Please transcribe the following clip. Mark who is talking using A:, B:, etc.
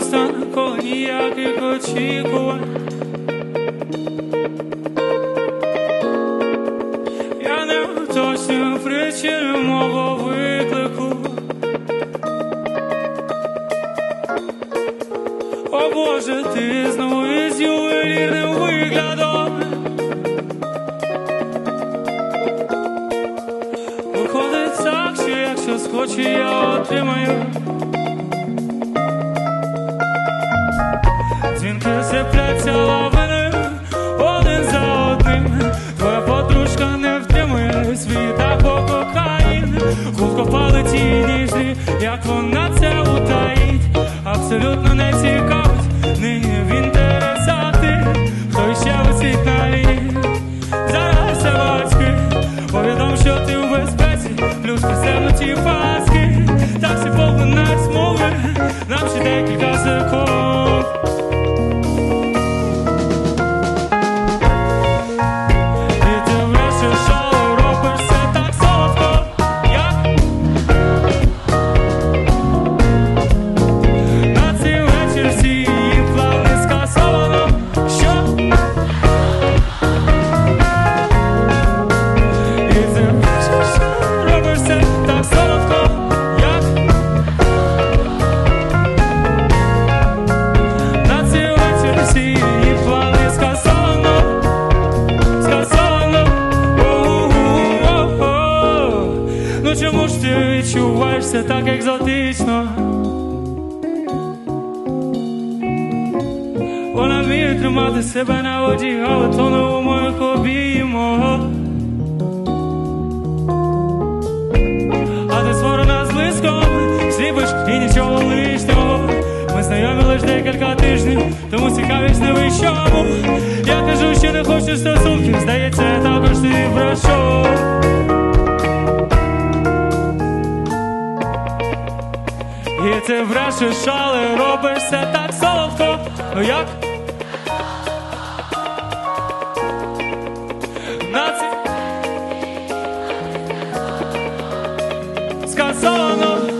A: без танку ніяких очікувань. Я не уточнюю причини мого виклику. О Боже, ти знову із ювелірним виглядом. Виходить так, що якщо схочу, я отримаю. Ніжні, як вона це утаїть. Абсолютно не цікавить нині в інтересати, хто ще висить на лінії. Зараз це батьки, повідом, що ти в безпеці, плюс присягнуті паски. Так всі поглинають смуги, нам ще декілька секунд. Відчуваєшся так екзотично? Вона вміє тримати себе на воді, але тоне у моїх обіймах. А ти створена з блиском, сліпиш і нічого лишнього. Ми знайомі лиш декілька тижнів, тому цікавість не вищому. Я кажу, що не хочу стосунків, здається, також ти прошу. ти брешеш, але робиш все так солодко. Ну як? Наці... Сказано.